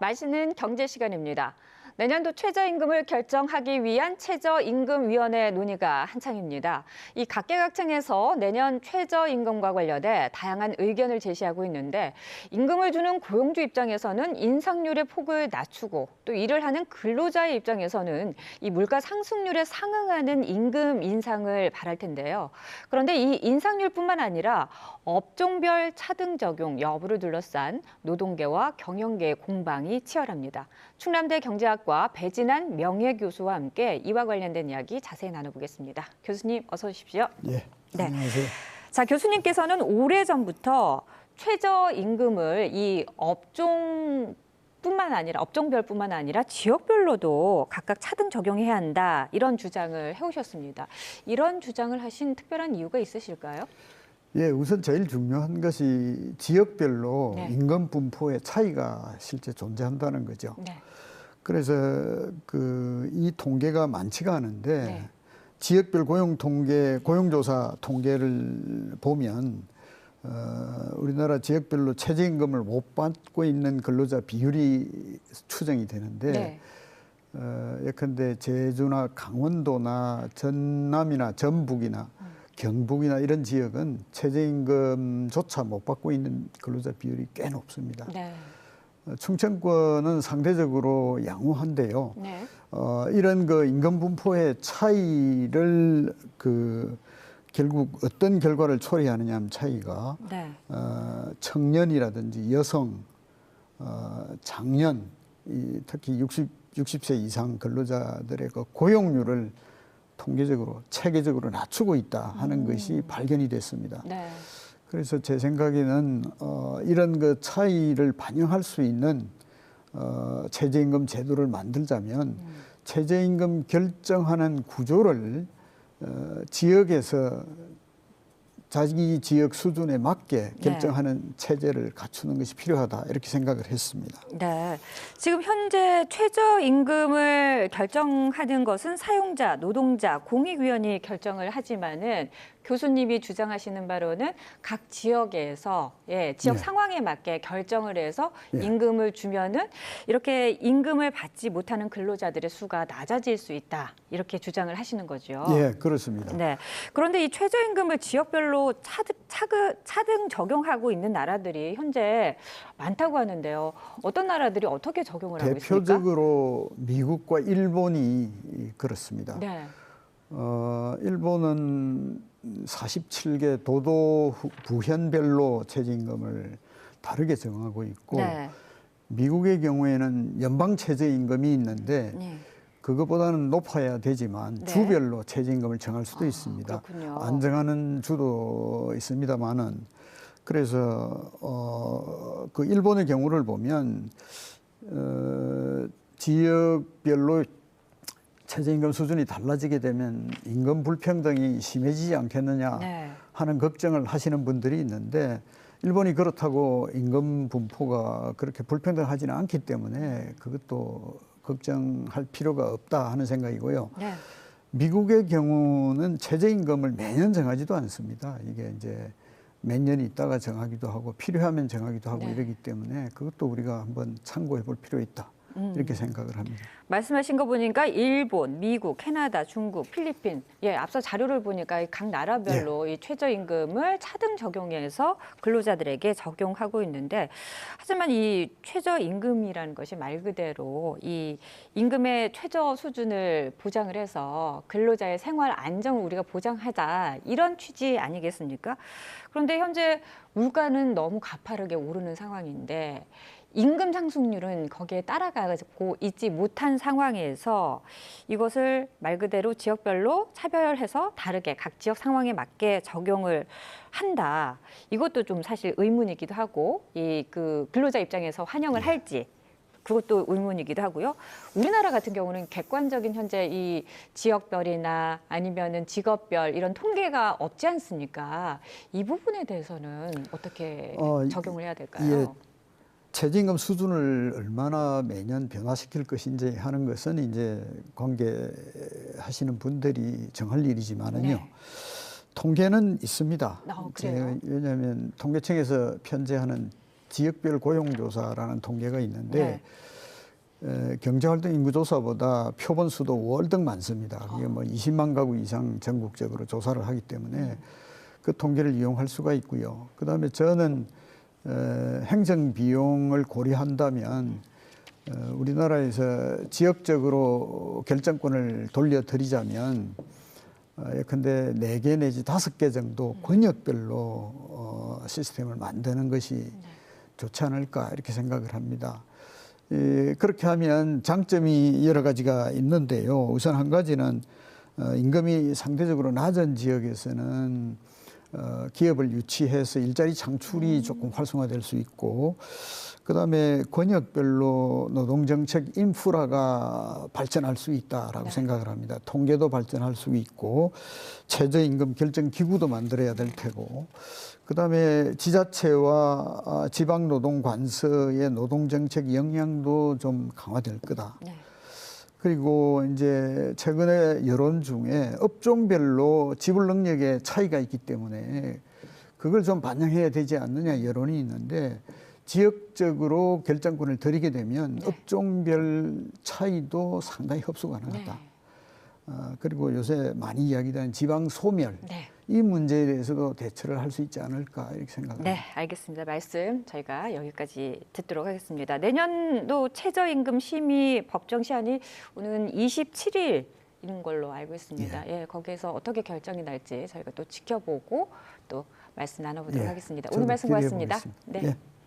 맛있는 경제 시간입니다. 내년도 최저임금을 결정하기 위한 최저임금위원회 논의가 한창입니다. 이 각계각층에서 내년 최저임금과 관련해 다양한 의견을 제시하고 있는데 임금을 주는 고용주 입장에서는 인상률의 폭을 낮추고 또 일을 하는 근로자의 입장에서는 이 물가 상승률에 상응하는 임금 인상을 바랄 텐데요. 그런데 이 인상률뿐만 아니라 업종별 차등 적용 여부를 둘러싼 노동계와 경영계의 공방이 치열합니다. 충남대 경제학과 배진환 명예교수와 함께 이와 관련된 이야기 자세히 나눠보겠습니다. 교수님 어서 오십시오. 예. 네. 안녕하세요. 자, 교수님께서는 오래 전부터 최저임금을 이 업종 뿐만 아니라 업종별뿐만 아니라 지역별로도 각각 차등 적용해야 한다 이런 주장을 해오셨습니다. 이런 주장을 하신 특별한 이유가 있으실까요? 예, 우선 제일 중요한 것이 지역별로 네. 임금 분포의 차이가 실제 존재한다는 거죠. 네. 그래서 그 이 통계가 많지가 않은데 네. 지역별 고용 통계, 고용조사 통계를 보면 어, 우리나라 지역별로 최저임금을 못 받고 있는 근로자 비율이 추정이 되는데 네. 어, 예컨대 제주나 강원도나 전남이나 전북이나 경북이나 이런 지역은 최저임금조차 못 받고 있는 근로자 비율이 꽤 높습니다. 네. 어, 충청권은 상대적으로 양호한데요. 네. 어, 이런 그 임금 분포의 차이를 그 결국 어떤 결과를 초래하느냐 하면 차이가 네. 어, 청년이라든지 여성, 어, 장년, 이 특히 60, 60세 이상 근로자들의 그 고용률을 통계적으로 체계적으로 낮추고 있다 하는 것이 발견이 됐습니다. 네. 그래서 제 생각에는 어, 이런 그 차이를 반영할 수 있는 어, 최저임금 제도를 만들자면 최저임금 결정하는 구조를 어, 지역에서 자기 지역 수준에 맞게 결정하는 체제를 갖추는 것이 필요하다 이렇게 생각을 했습니다. 네. 지금 현재 최저임금을 결정하는 것은 사용자, 노동자, 공익위원이 결정을 하지만은 교수님이 주장하시는 바로는 각 지역에서 예, 지역 네. 상황에 맞게 결정을 해서 예. 임금을 주면은 이렇게 임금을 받지 못하는 근로자들의 수가 낮아질 수 있다. 이렇게 주장을 하시는 거죠. 예, 그렇습니다. 네. 그런데 이 최저임금을 지역별로 차등, 차그, 차등 적용하고 있는 나라들이 현재 많다고 하는데요. 어떤 나라들이 어떻게 적용을 하고 있습니까? 대표적으로 미국과 일본이 그렇습니다. 네. 어, 일본은 47개 도도 후- 부현별로 최저임금을 다르게 정하고 있고 네. 미국의 경우에는 연방 최저임금이 있는데 네. 그것보다는 높아야 되지만 네. 주별로 최저임금을 정할 수도 아, 있습니다. 그렇군요. 안 정하는 주도 있습니다만은 그래서 어, 그 일본의 경우를 보면 어, 지역별로 최저임금 수준이 달라지게 되면 임금 불평등이 심해지지 않겠느냐 네. 하는 걱정을 하시는 분들이 있는데 일본이 그렇다고 임금 분포가 그렇게 불평등하지는 않기 때문에 그것도 걱정할 필요가 없다 하는 생각이고요. 네. 미국의 경우는 최저임금을 매년 정하지도 않습니다. 이게 이제 몇 년 있다가 정하기도 하고 필요하면 정하기도 하고 네. 이러기 때문에 그것도 우리가 한번 참고해 볼 필요 있다. 음. 이렇게 생각을 합니다. 말씀하신 거 보니까 일본, 미국, 캐나다, 중국, 필리핀, 예, 앞서 자료를 보니까 이각 나라별로 네. 이 최저임금을 차등 적용해서 근로자들에게 적용하고 있는데, 하지만 이 최저임금이라는 것이 말 그대로 이 임금의 최저 수준을 보장을 해서 근로자의 생활 안정을 우리가 보장하자 이런 취지 아니겠습니까? 그런데 현재 물가는 너무 가파르게 오르는 상황인데 임금 상승률은 거기에 따라가고 있지 못한 상황에서 이것을 말 그대로 지역별로 차별해서 다르게 각 지역 상황에 맞게 적용을 한다. 이것도 좀 사실 의문이기도 하고 이 그 근로자 입장에서 환영을 할지 그것도 의문이기도 하고요. 우리나라 같은 경우는 객관적인 현재 이 지역별이나 아니면은 직업별 이런 통계가 없지 않습니까? 이 부분에 대해서는 어떻게 어, 적용을 해야 될까요? 최저임금 수준을 얼마나 매년 변화시킬 것인지 하는 것은 이제 관계하시는 분들이 정할 일이지만은요. 네. 통계는 있습니다. 아, 그래요? 왜냐하면 통계청에서 편제하는 지역별 고용조사라는 통계가 있는데 네. 에, 경제활동 인구조사보다 표본 수도 월등 많습니다. 그게 뭐 20만 가구 이상 전국적으로 조사를 하기 때문에 그 통계를 이용할 수가 있고요. 그 다음에 저는 에, 행정 비용을 고려한다면 어, 우리나라에서 지역적으로 결정권을 돌려드리자면 어, 예컨대 네 개 내지 다섯 개 정도 권역별로 어, 시스템을 만드는 것이 좋지 않을까 이렇게 생각을 합니다. 예, 그렇게 하면 장점이 여러 가지가 있는데요. 우선 한 가지는 어, 임금이 상대적으로 낮은 지역에서는 어, 기업을 유치해서 일자리 창출이 조금 활성화될 수 있고, 그 다음에 권역별로 노동정책 인프라가 발전할 수 있다라고 네. 생각을 합니다. 통계도 발전할 수 있고, 최저임금 결정 기구도 만들어야 될 테고, 그 다음에 지자체와 아, 지방노동관서의 노동정책 역량도 좀 강화될 거다. 네. 그리고 이제 최근에 여론 중에 업종별로 지불 능력의 차이가 있기 때문에 그걸 좀 반영해야 되지 않느냐 여론이 있는데 지역적으로 결정권을 드리게 되면 네. 업종별 차이도 상당히 흡수가 네. 아, 그리고 요새 많이 이야기되는 지방 소멸 네. 이 문제에 대해서도 대처를 할 수 있지 않을까 이렇게 생각합니다. 네, 알겠습니다. 말씀 저희가 여기까지 듣도록 하겠습니다. 내년도 최저임금 심의 법정 시한이 오는 27일인 걸로 알고 있습니다. 예, 거기에서 어떻게 결정이 날지 저희가 또 지켜보고 또 말씀 나눠보도록 예, 하겠습니다. 오늘 말씀 고맙습니다. 보겠습니다. 네. 예.